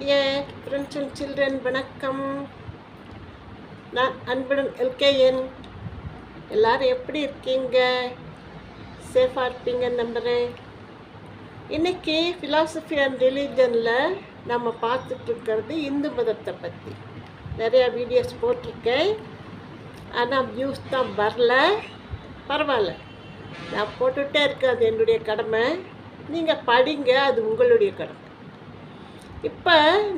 Dear friends and children வணக்கம். நான் அன்புடன் எல்கேஎன். எல்லாரும் எப்படி இருக்கீங்க? சேஃபாக இருப்பீங்கன்னு நம்புகிறேன் இன்னைக்கு ஃபிலாசபி அண்ட் ரிலீஜனில் நம்ம பார்த்துட்டு இருக்கிறது இந்து மதத்தை பற்றி நிறையா வீடியோஸ் போட்டிருக்கேன். ஆனால் வியூஸ் தான் வரல. பரவாயில்ல. நான் போட்டுகிட்டே இருக்கேன் அது என்னுடைய கடமை. நீங்கள் படிங்க அது உங்களுடைய கடமை. இப்போ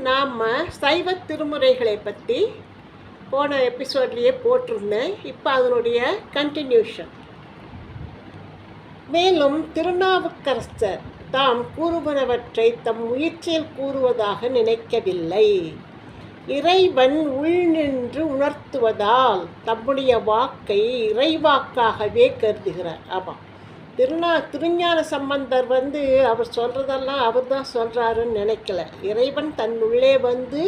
நாம் சைவ திருமுறைகளை பற்றி போன எபிசோட்லேயே போட்டிருந்தேன். இப்போ அதனுடைய கண்டினியூஷன் மேலும் திருநாவுக்கரசர் தாம் கூறுவனவற்றை தம் முயற்சியில் கூறுவதாக நினைக்கவில்லை. இறைவன் உள்நின்று உணர்த்துவதால் தம்முடைய வாக்கை இறைவாக்காகவே கருதுகிறார். ஆமாம். திருநா திருஞான சம்பந்தர் வந்து அவர் சொல்கிறதெல்லாம் அவர் தான் சொல்கிறாருன்னு நினைக்கல. இறைவன் தன் உள்ளே வந்து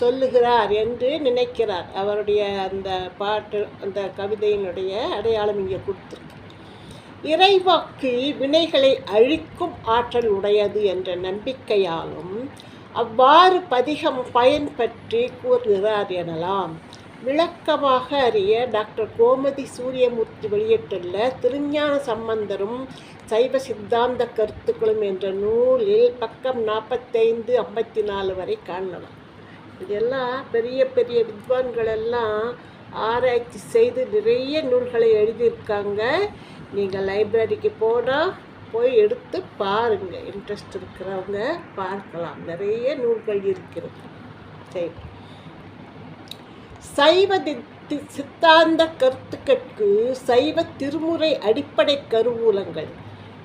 சொல்லுகிறார் என்று நினைக்கிறார். அவருடைய அந்த பாட்டு அந்த கவிதையினுடைய அடையாளம் இங்கே கொடுத்துருக்கு. இறைவாக்கு வினைகளை அழிக்கும் ஆற்றல் உடையது என்ற நம்பிக்கையாலும் அவ்வாறு பதிகம் பயன்பற்றி கூறுகிறார் எனலாம். விளக்கமாக அறிய டாக்டர் கோமதி சூரியமூர்த்தி வெளியிட்டுள்ள திருஞான சம்பந்தரும் சைவ சித்தாந்த கருத்துக்களும் என்ற நூலில் பக்கம் நாற்பத்தைந்து ஐம்பத்தி நாலு வரை காணலாம். இதெல்லாம் பெரிய பெரிய வித்வான்கள் எல்லாம் ஆராய்ச்சி செய்து நிறைய நூல்களை எழுதியிருக்காங்க. நீங்கள் லைப்ரரிக்கு போனால் போய் எடுத்து பாருங்கள் இன்ட்ரெஸ்ட் இருக்கிறவங்க பார்க்கலாம். நிறைய நூல்கள் இருக்கிறது. சரி. சைவ சித்தாந்த கருத்துக்கட்கு சைவ திருமுறை அடிப்படை கருவூலங்கள்.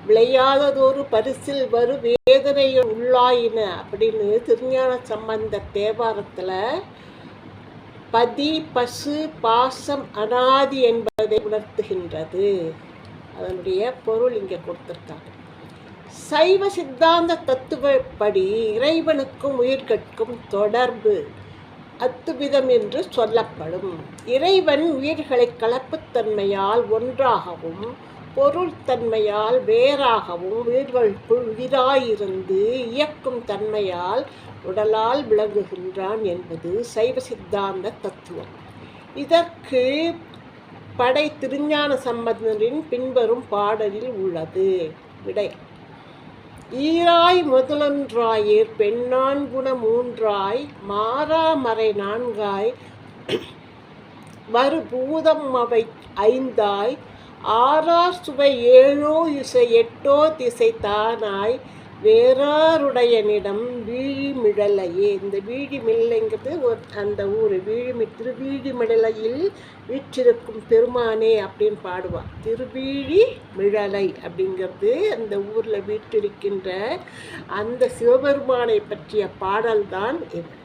விளையாததொரு பரிசில் வரு வேதனையை உள்ளாயின அப்படின்னு திருஞான சம்பந்த தேவாரத்தில் பதி பசு பாசம் அனாதி என்பதை உணர்த்துகின்றது. அதனுடைய பொருள் இங்கே கொடுத்துருக்காங்க. சைவ சித்தாந்த தத்துவப்படி இறைவனுக்கும் உயிர்கட்கும் தொடர்பு. அத்துவிதம் என்று சொல்லப்படும். இறைவன் உயிர்களை கலப்புத்தன்மையால் ஒன்றாகவும் பொருள் தன்மையால் வேறாகவும் உயிர்களுக்குள் உயிராயிருந்து இயக்கும் தன்மையால் உடலால் விளங்குகின்றான் என்பது சைவ சித்தாந்த தத்துவம். இதற்கு படை திருஞான சம்பந்தரின் பின்வரும் பாடலில் உள்ளது. விடை. ஈராய் முதலன்றாயிர் பெண்ணான் குண மூன்றாய் மாறாமறை நான்காய் மறுபூதம் பூதம் அவை ஐந்தாய் ஆறார் சுவை ஏழோ இசை எட்டோ திசை தானாய் வேறாருடையனிடம் வீழிமிழலையே. இந்த வீழிமில்லைங்கிறது ஒரு அந்த ஊர் வீழிமி திருவீழிமிழலையில் வீற்றிருக்கும் பெருமானே அப்படின்னு பாடுவார். திருவீழி மிழலை அப்படிங்கிறது அந்த ஊரில் வீற்றிருக்கின்ற அந்த சிவபெருமானை பற்றிய பாடல்தான் இது.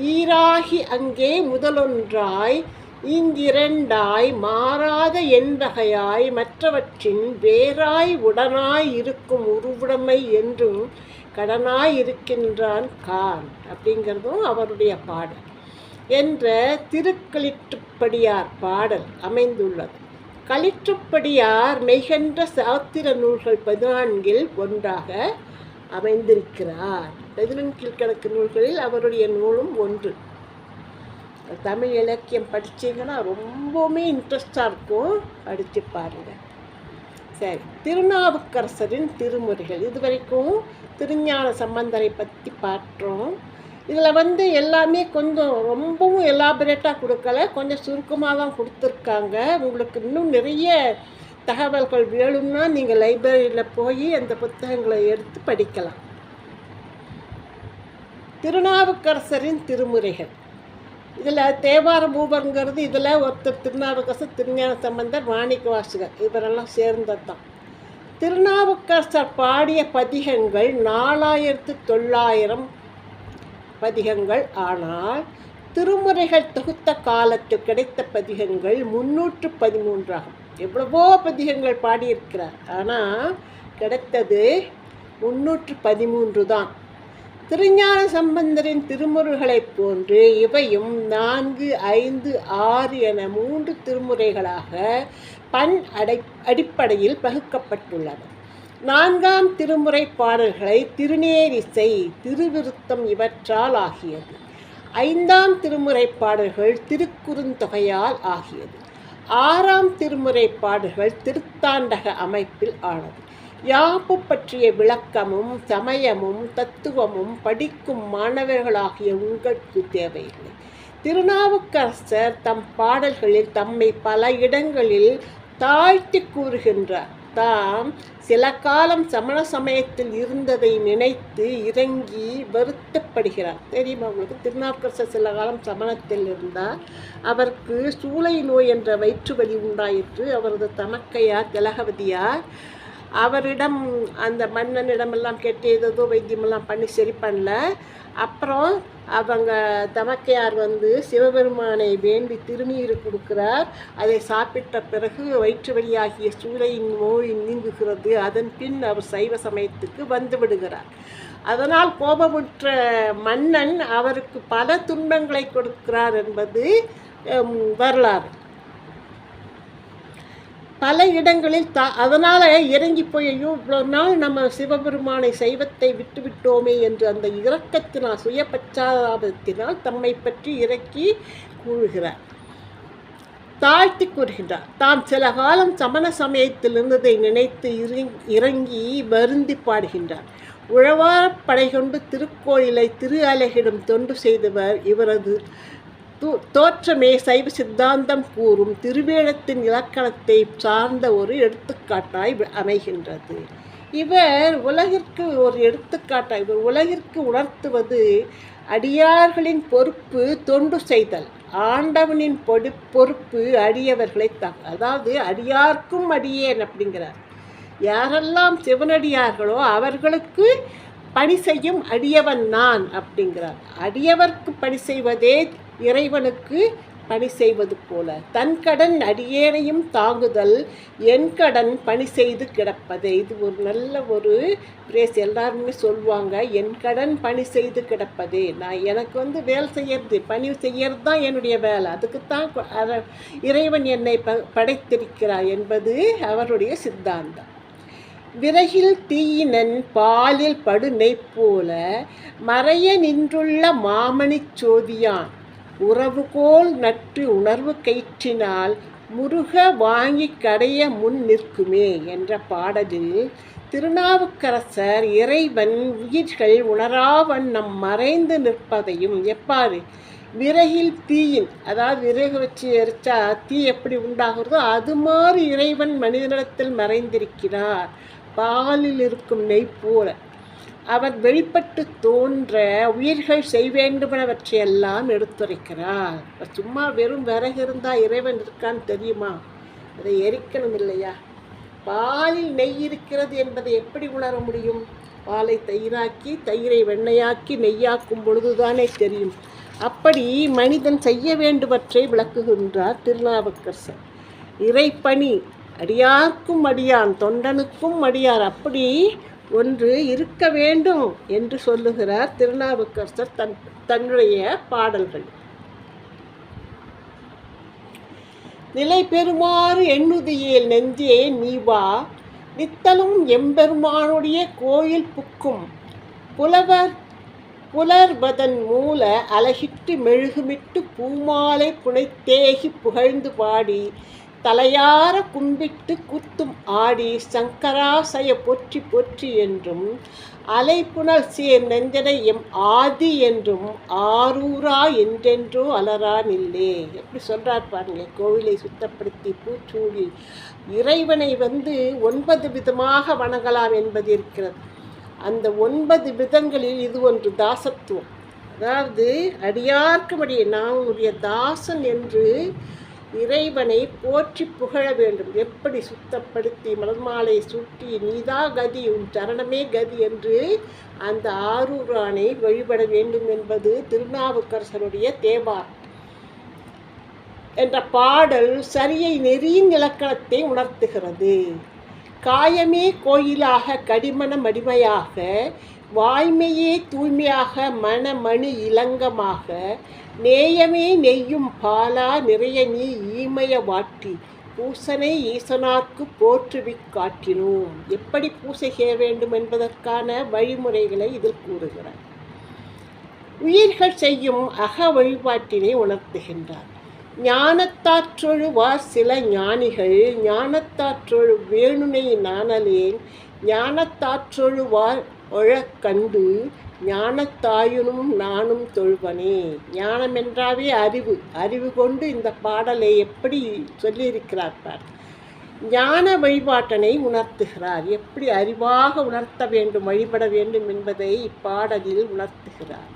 ஈராகி அங்கே முதலொன்றாய் இங்கிரண்டாய் மாறாத என்பகையாய் மற்றவற்றின் வேறாய் உடனாய் இருக்கும் உருவுடைமை என்றும் கடனாய் இருக்கின்றான் கான் அப்படிங்கிறதும் அவருடைய பாடல் என்ற திருக்களிற்றுப்படியார் பாடல் அமைந்துள்ளது. களிற்றுப்படியார் மெய்கென்ற சாத்திர நூல்கள் பதினான்கில் ஒன்றாக அமைந்திருக்கிறார். பதினெண்கில் கணக்கு நூல்களில் அவருடைய நூலும் ஒன்று. தமிழ் இலக்கியம் படிச்சீங்கன்னா ரொம்பவுமே இன்ட்ரெஸ்டாக இருக்கும். படித்து பாருங்கள் சரி திருநாவுக்கரசரின் திருமுறைகள். இது வரைக்கும் திருஞான சம்பந்தரை பற்றி பார்த்தோம் இதில் வந்து எல்லாமே கொஞ்சம் ரொம்பவும் எலாபரேட்டாக கொடுக்கல. கொஞ்சம் சுருக்கமாக தான் கொடுத்துருக்காங்க. உங்களுக்கு இன்னும் நிறைய தகவல்கள் வேணும்னா நீங்கள் லைப்ரரியில் போய் அந்த புத்தகங்களை எடுத்து படிக்கலாம். திருநாவுக்கரசரின் திருமுறைகள். இதில் தேவார பூபருங்கிறது இதில் ஒருத்தர் திருநாவுக்கரசர் திருஞான சம்பந்தர் மாணிக்க வாசகர் இவரெல்லாம் சேர்ந்தது தான் திருநாவுக்கரசர் பாடிய பதிகங்கள் நாலாயிரத்து தொள்ளாயிரம் பதிகங்கள். ஆனால் திருமுறைகள் தொகுத்த காலத்தில் கிடைத்த பதிகங்கள் முன்னூற்று பதிமூன்றாகும். எவ்வளவோ பதிகங்கள் பாடியிருக்கிறார். ஆனால் கிடைத்தது முன்னூற்று பதிமூன்று தான். திருஞான சம்பந்தரின் திருமுறைகளைப் போன்று இவையும் நான்கு ஐந்து ஆறு என மூன்று திருமுறைகளாக பண் அடை அடிப்படையில் பகுக்கப்பட்டுள்ளன. நான்காம் திருமுறை பாடல்களை திருநேரிசை திருவிருத்தம் இவற்றால் ஆகியது. ஐந்தாம் திருமுறை பாடல்கள் திருக்குறுந்தொகையால் ஆகியது. ஆறாம் திருமுறை பாடல்கள் திருத்தாண்டக அமைப்பில் ஆனது. யாப்பு பற்றிய விளக்கமும் சமயமும் தத்துவமும் படிக்கும் மாணவர்களாகிய உங்களுக்கு தேவையில்லை. திருநாவுக்கரசர் தம் பாடல்களில் தம்மை பல இடங்களில் தாழ்த்தி கூறுகின்றார். தாம் சில காலம் சமண சமயத்தில் இருந்ததை நினைத்து இறங்கி வருத்தப்படுகிறார். தெரியுமா உங்களுக்கு? திருநாவுக்கரசர் சில காலம் சமணத்தில் இருந்தார். அவருக்கு சூளை நோய் என்ற வயிற்று வலி உண்டாயிற்று. அவரது தமக்கையார் திலகவதியார் அவரிடம் அந்த மன்னனிடமெல்லாம் கேட்டு ஏதோ வைத்தியமெல்லாம் பண்ணி சரி பண்ணல. அப்புறம் அவங்க தமக்கையார் வந்து சிவபெருமானை வேண்டி திருநீர் கொடுக்கிறார். அதை சாப்பிட்ட பிறகு வயிற்று வழியாகிய சூளையின் நோய் நீங்குகிறது. அதன் பின் அவர் சைவ சமயத்துக்கு வந்து விடுகிறார். அதனால் கோபமுற்ற மன்னன் அவருக்கு பல துன்பங்களை கொடுக்கிறார் என்பது வரலாறு. பல இடங்களில் த அதனால் இறங்கி போய் ஐயோ இவ்வளோ நாள் நம்ம சிவபெருமானை சைவத்தை விட்டுவிட்டோமே என்று அந்த இரக்கத்தினால் சுய பச்சாதாபத்தினால் தம்மை பற்றி இறக்கி கூறுகிறார். தாழ்த்தி கூறுகின்றார் தாம் சில காலம் சமண சமயத்தில் இருந்ததை நினைத்து இறங்கி வருந்தி பாடுகின்றார். உழவார் படை கொண்டு திருக்கோயிலை திரு அலகிடம் தொண்டு செய்தவர் இவரது தோற்றமே சைவ சித்தாந்தம் கூறும் திருவேடத்தின் இலக்கணத்தை சார்ந்த ஒரு எடுத்துக்காட்டாய் அமைகின்றது. இவர் உலகிற்கு ஒரு எடுத்துக்காட்டாய் இவர் உலகிற்கு உணர்த்துவது அடியார்களின் பொறுப்பு தொண்டு செய்தல் ஆண்டவனின் பொடு பொறுப்பு அடியவர்களை த அதாவது அடியார்க்கும் அடியேன் அப்படிங்கிறார். யாரெல்லாம் சிவனடியார்களோ அவர்களுக்கு பணி செய்யும் அடியவன் நான் அப்படிங்கிறார். அடியவர்க்கு பணி செய்வதே இறைவனுக்கு பணி செய்வது போல. தன் கடன் அடியேனையும் தாங்குதல் என் கடன் பணி செய்து கிடப்பது. இது ஒரு நல்ல ஒரு பிரேஸ் எல்லாருமே சொல்லுவாங்க என் கடன் பணி செய்து கிடப்பது. நான் எனக்கு வந்து வேலை செய்யறது பணி செய்யறது தான் என்னுடைய வேலை. அதுக்குத்தான் இறைவன் என்னை ப படைத்திருக்கிறார் என்பது அவருடைய சித்தாந்தம். விறகில் தீயினன் பாலில் படுனை போல மறைய நின்றுள்ள மாமணி சோதியான் உறவுகோல் நட்டு உணர்வு கயிற்றினால் முருக வாங்கி கடைய முன் நிற்குமே என்ற பாடலில் திருநாவுக்கரசர் இறைவன் உயிர்கள் உணராவண்ணம் மறைந்து நிற்பதையும் எப்பாறு விறகில் தீயின் அதாவது விறகு வச்சு எரிச்சா தீ எப்படி உண்டாகிறதோ அது மாதிரி இறைவன் மனிதனிடத்தில் மறைந்திருக்கிறார். பாலில் இருக்கும் நெய் போல. அவர் வெளிப்பட்டு தோன்ற உயிர்கள் செய்வேண்டுமெனவற்றையெல்லாம் எடுத்துரைக்கிறார். சும்மா வெறும் விறகு இருந்தால் இறைவன் இருக்கான்னு தெரியுமா? அதை எரிக்கணும் இல்லையா? பாலில் நெய் இருக்கிறது என்பதை எப்படி உணர முடியும்? பாலை தயிராக்கி தயிரை வெண்ணையாக்கி நெய்யாக்கும் பொழுதுதானே தெரியும். அப்படி மனிதன் செய்ய வேண்டுவற்றை விளக்குகின்றார் திருநாவுக்கரசர். இறைப்பணி அடியார்க்கும் அடியான் தொண்டனுக்கும் அடியார். அப்படி ஒன்று இருக்க வேண்டும் என்று சொல்லுகிறார் திருநாவுக்கரசர் தன் தன்னுடைய பாடல்கள். நிலை பெறுமாறு எண்ணுதியில் நெஞ்சே நீவா நித்தலும் எம்பெருமானுடைய கோயில் புக்கும். புலவர் புலர்வதன் மூல அழகிட்டு மெழுகுமிட்டு பூமாலை புனைத்தேகி புகழ்ந்து பாடி தலையார கும்பிட்டு குத்தும் ஆடி சங்கராசய பொற்றி பொற்றி என்றும் அலைப்புணல் சேர் நெஞ்சனை எம் ஆதி என்றும் ஆரூரா என்றென்றோ அலரான் இல்லே. எப்படி சொல்கிறார் பாருங்க கோவிலை சுத்தப்படுத்தி பூச்சூடி இறைவனை வந்து ஒன்பது விதமாக வணங்கலாம் என்பது இருக்கிறது. அந்த ஒன்பது விதங்களில் இது ஒன்று தாசத்துவம். அதாவது அடியார்க்கும்படியே நான் உன்னுடைய தாசன் என்று இறைவனை போற்றி புகழ வேண்டும். எப்படி சுத்தப்படுத்தி மலர்மாலை சுட்டி நீதா கதி உன் சரணமே கதி என்று அந்த ஆரூரானை வழிபட வேண்டும் என்பது திருநாவுக்கரசருடைய தேவார் என்ற பாடல் சரியை நெறியின் இலக்கணத்தை உணர்த்துகிறது. காயமே கோயிலாக கடிமன மடிமையாக வாய்மையே தூய்மையாக மனமணி இளங்கமாக நேயமே நெய்யும் பாலா நிறைய நீ ஈமய வாட்டி பூசனை ஈசனார்க்கு போற்றுவிக் காட்டினோம். எப்படி பூசை செய்ய வேண்டும் என்பதற்கான வழிமுறைகளை இதில் கூறுகிறார். உயிர்கள் செய்யும் அக வழிபாட்டினை உணர்த்துகின்றார். ஞானத்தாற்றொழுவார் சில ஞானிகள் ஞானத்தாற்றொழு வேணுனை நாணலேன் ஞானத்தாற்றொழுவார் ஒழக்கண்டு ஞானத்தாயுனும் நானும் தொழுவனே. ஞானம் என்றாவே அறிவு. அறிவு கொண்டு இந்த பாடலை எப்படி சொல்லியிருக்கிறார் பார். ஞான வழிபாட்டனை உணர்த்துகிறார். எப்படி அறிவாக உணர்த்த வேண்டும் வழிபட வேண்டும் என்பதை இப்பாடலில் உணர்த்துகிறார்.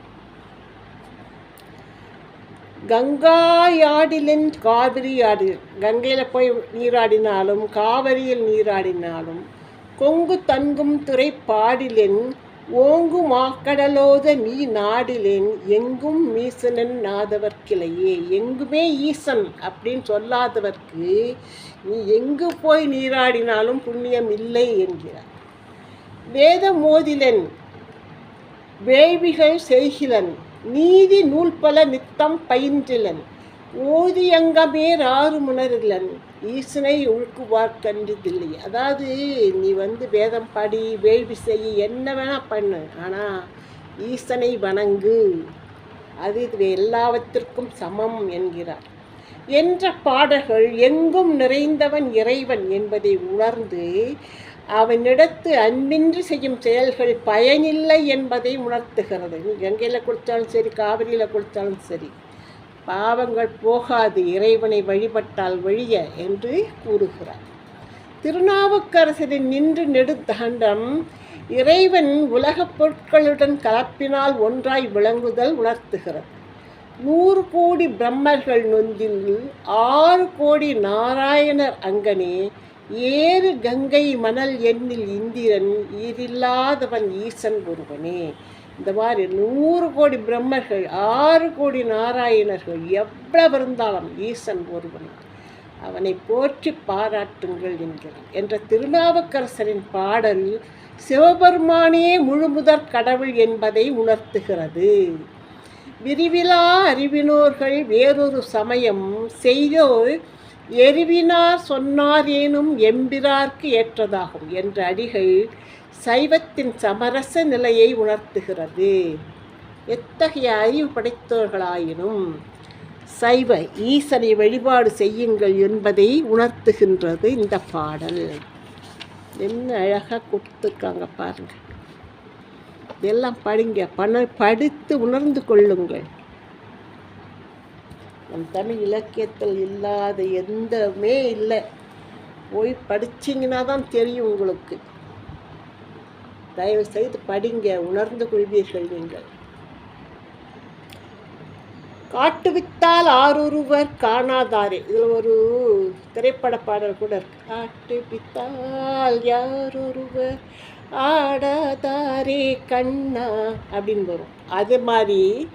கங்காயாடிலின் காவிரி ஆடி. கங்கையில் போய் நீராடினாலும் காவிரியில் நீராடினாலும் கொங்கு தங்கும் துறை பாடிலென் ஓங்கு மாக்கடலோத நீ நாடிலேன் எங்கும் மீசனன் நாதவர் கிளையே எங்குமே ஈசன் அப்படின்னு சொல்லாதவர்க்கு நீ எங்கு போய் நீராடினாலும் புண்ணியம் இல்லை என்கிறார். வேத மோதிலன் வேள்விகள் செய்கிலன் நீதி நூல் பல நித்தம் பயின்றிலன் ஓதியங்கமே ஆறு முனரிலன் ஈசனை உழுக்குவார்க்கன்றதில்லை அதாவது நீ வந்து வேதம் படி வேள்வி செய்ய என்ன வேணால் பண்ணு. ஆனால் ஈசனை வணங்கு. அது இது எல்லாவற்றிற்கும் சமம் என்கிறார். என்ற பாடல்கள் எங்கும் நிறைந்தவன் இறைவன் என்பதை உணர்ந்து அவனிடத்து அன்பின்றி செய்யும் செயல்கள் பயனில்லை என்பதை உணர்த்துகிறது. நீ கங்கையில் குளித்தாலும் சரி காவிரியில் குளித்தாலும் சரி. பாவங்கள் போகாது இறைவனை வழிபட்டால் வழிய என்று கூறுகிறார். திருநாவுக்கரசரின் நின்று நெடுத்தாண்டம் இறைவன் உலகப் பொருட்களுடன் கலப்பினால் ஒன்றாய் விளங்குதல் உணர்த்துகிறது. நூறு கோடி பிரம்மர்கள் நொந்தில் ஆறு கோடி நாராயணர் அங்கனே ஏறு கங்கை மணல் எண்ணில் இந்திரன் ஈரில்லாதவன் ஈசன் ஒருவனே. இந்த மாதிரி நூறு கோடி பிரம்மர்கள் ஆறு கோடி நாராயணர்கள் எவ்வளவு இருந்தாலும் ஈசன் ஒருவன். அவனை போற்றி பாராட்டுங்கள் என்கிறான். என்ற திருநாவுக்கரசரின் பாடல் சிவபெருமானே முழுமுதற் கடவுள் என்பதை உணர்த்துகிறது. விரிவிலா அறிவினோர்கள் வேறொரு சமயம் செய்தோர் எரிவினார் சொன்னாரேனும் எம்பிரார்க்கு ஏற்றதாகும் என்ற அடிகள் சைவத்தின் சமரச நிலையை உணர்த்துகிறது. எத்தகைய அறிவு படைத்தவர்களாயினும் சைவ ஈசனை வழிபாடு செய்யுங்கள் என்பதை உணர்த்துகின்றது இந்த பாடல். என்ன அழகாக கொடுத்துருக்காங்க பாருங்கள் இதெல்லாம் படிங்க பண படித்து உணர்ந்து கொள்ளுங்கள். நம் தமிழ் இலக்கியத்தில் இல்லாத எந்தமே இல்லை. போய் படிச்சிங்கன்னா தான் தெரியும் உங்களுக்கு. தயவு செய்து படிங்க உணர்ந்து கொள்வீர்கள் நீங்கள். காட்டுவித்தால் ஆரொருவர் காணாதாரே. இதில் ஒரு திரைப்பட பாடல் கூட இருக்கு. காட்டுவித்தால் யாரொருவர் ஆடாதாரே கண்ணா அப்படின்னு வரும். அது மாதிரி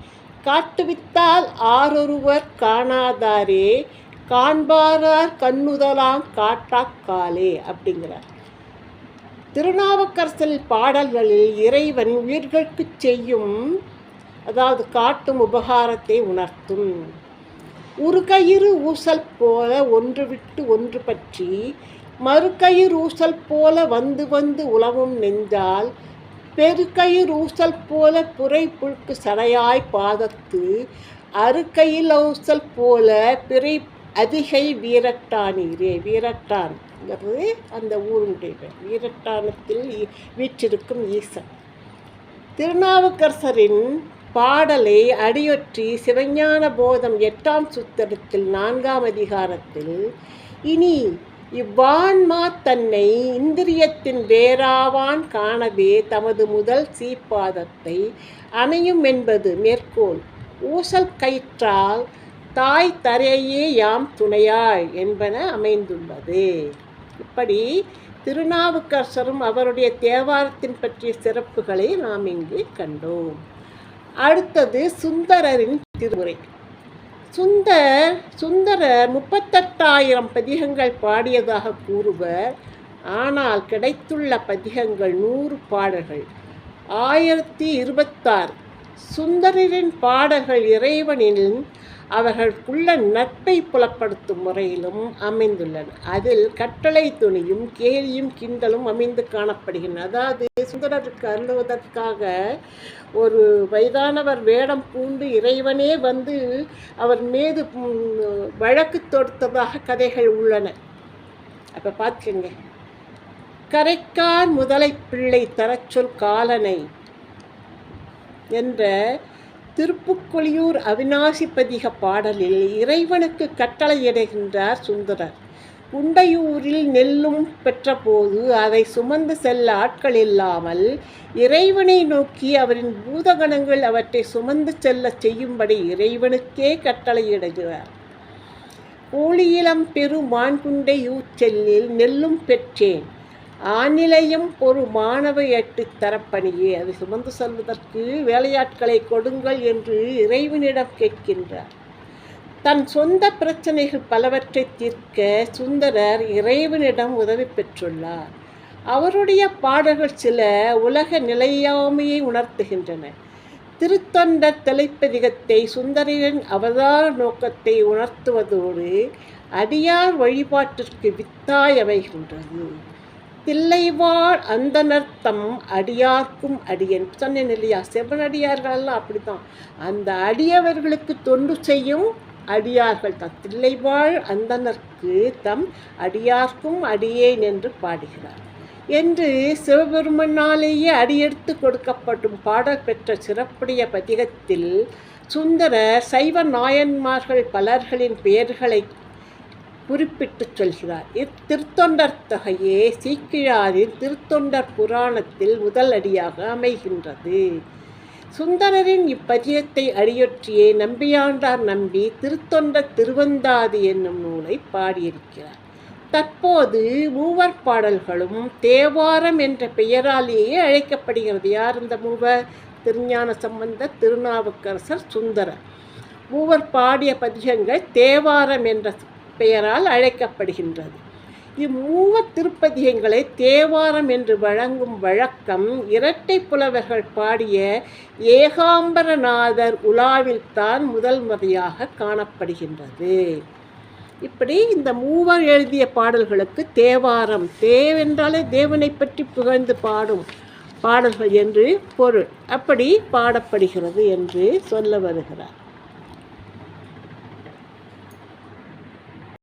காட்டுவித்தால் ஆரொருவர் காணாதாரே காண்பாரார் கண்ணுதலாம் காட்டாக்காலே அப்படிங்கிறார். திருநாவுக்கரசல் பாடல்களில் இறைவன் உயிர்களுக்கு செய்யும் அதாவது காட்டும் உபகாரத்தை உணர்த்தும். ஒரு கயிறு ஊசல் போல ஒன்று விட்டு ஒன்று பற்றி மறுகயிறு ஊசல் போல வந்து வந்து உலவும் நெஞ்சால் பெருக்கயிறு ஊசல் போல புரை புழுக்கு சடையாய் பாதத்து அறுக்கையில் ஊசல் போல பிறை அதிகை வீரட்டானீரே என்பது அந்த ஊருடைய பேர் வீரட்டானத்தில் வீற்றிருக்கும் ஈசன். திருநாவுக்கரசரின் பாடலை அடியொற்றி சிவஞான போதம் எட்டாம் சுத்தரத்தில் நான்காம் அதிகாரத்தில் இனி இவ்வான்மா தன்னை இந்திரியத்தின் வேறாவான் காணவே தமது முதல் சீப்பாதத்தை அணையும் என்பது மேற்கோள். ஊசல் கயிற்றால் தாய் தரையே யாம் துணையாய் என்பன அமைந்துள்ளது. இப்படி திருநாவுக்கரசரும் அவருடைய தேவாரத்தின் பற்றிய சிறப்புகளை நாம் இங்கு கண்டோம். அடுத்தது சுந்தரரின் திருமுறை. சுந்தர் சுந்தரர் முப்பத்தெட்டாயிரம் பதிகங்கள் பாடியதாக கூறுவர். ஆனால் கிடைத்துள்ள பதிகங்கள் நூறு பாடல்கள். ஆயிரத்தி இருபத்தாறு. சுந்தரரின் பாடல்கள் இறைவனின் அவர்களுக்குள்ள நட்பை புலப்படுத்தும் முறையிலும் அமைந்துள்ளன. அதில் கட்டளை துணியும் கேலியும் கிண்டலும் அமைந்து காணப்படுகின்றன. அதாவது சுந்தரருக்கு அருளுவதற்காக ஒரு வயதானவர் வேடம் பூண்டு இறைவனே வந்து அவர் மீது வழக்கு தொடுத்ததாக கதைகள் உள்ளன. அப்போ பார்த்துக்கங்க கரைக்கார் முதலை பிள்ளை தரச்சொல் காலனை என்ற திருப்புக்கொளியூர் அவிநாசிப்பதிக பாடலில் இறைவனுக்கு கட்டளையிடுகின்றார் சுந்தரர். குண்டையூரில் நெல்லும் பெற்றபோது அதை சுமந்து செல்ல ஆட்கள் இல்லாமல் இறைவனை நோக்கி அவரின் பூதகணங்கள் அவற்றை சுமந்து செல்ல செய்யும்படி இறைவனுக்கே கட்டளையிடுகிறார். கோழியிலம் பெரு மான்குண்டையூர் செல்லில் நெல்லும் பெற்றேன். ஆநிலையும் ஒரு மாணவ எட்டு தரப்பணியே. அதை சுமந்து செல்வதற்கு வேலையாட்களை கொடுங்கள் என்று இறைவனிடம் கேட்கின்றார். தன் சொந்த பிரச்சனைகள் பலவற்றை தீர்க்க சுந்தரர் இறைவனிடம் உதவி பெற்றுள்ளார். அவருடைய பாடல்கள் சில உலக நிலையாமையை உணர்த்துகின்றன. திருத்தொண்ட தலைப்பதிகத்தை சுந்தரின் அவதார நோக்கத்தை உணர்த்துவதோடு அடியார் வழிபாட்டிற்கு வித்தாய் அமைகின்றது. தில்லைவாழ் அந்தனர்த்தம் அடியார்க்கும் அடியன் சொன்னேன் இல்லையா? செவனடியார்களெல்லாம் அப்படி தான் அந்த அடியவர்களுக்கு தொண்டு செய்யும் அடியார்கள் தான். தில்லைவாழ் அந்தனர்க்கு தம் அடியார்க்கும் அடியேன் என்று பாடுகிறார். என்று சிவபெருமனாலேயே அடியெடுத்து கொடுக்கப்படும் பாடல் பெற்ற சிறப்புடைய பதிகத்தில் சுந்தர சைவ நாயன்மார்கள் பலர்களின் பெயர்களை குறிப்பிட்டு சொல்கிறார். இத்திருத்தொண்டர் தொகையே சீக்கிழாரின் திருத்தொண்டர் புராணத்தில் முதல் அடியாக அமைகின்றது. சுந்தரரின் இப்பதியத்தை அடியொற்றியே நம்பியாண்டார் நம்பி திருத்தொண்டர் திருவந்தாதி என்னும் நூலை பாடியிருக்கிறார். தற்போது மூவர் பாடல்களும் தேவாரம் என்ற பெயராலேயே அழைக்கப்படுகிறது. யார் இந்த மூவர்? திருஞான சம்பந்த திருநாவுக்கரசர் சுந்தரர். மூவர் பாடிய பதிகங்கள் தேவாரம் என்ற பெயரால் அழைக்கப்படுகின்றது. இம்மூவ திருப்பதியங்களை தேவாரம் என்று வழங்கும் வழக்கம் இரட்டை புலவர்கள் பாடிய ஏகாம்பரநாதர் உலாவில்தான் முதல் முறையாக காணப்படுகின்றது. இப்படி இந்த மூவர் எழுதிய பாடல்களுக்கு தேவாரம் தேவென்றாலே தேவனை பற்றி புகழ்ந்து பாடும் பாடல்கள் என்று பொருள். அப்படி பாடப்படுகிறது என்று சொல்ல வருகிறார்.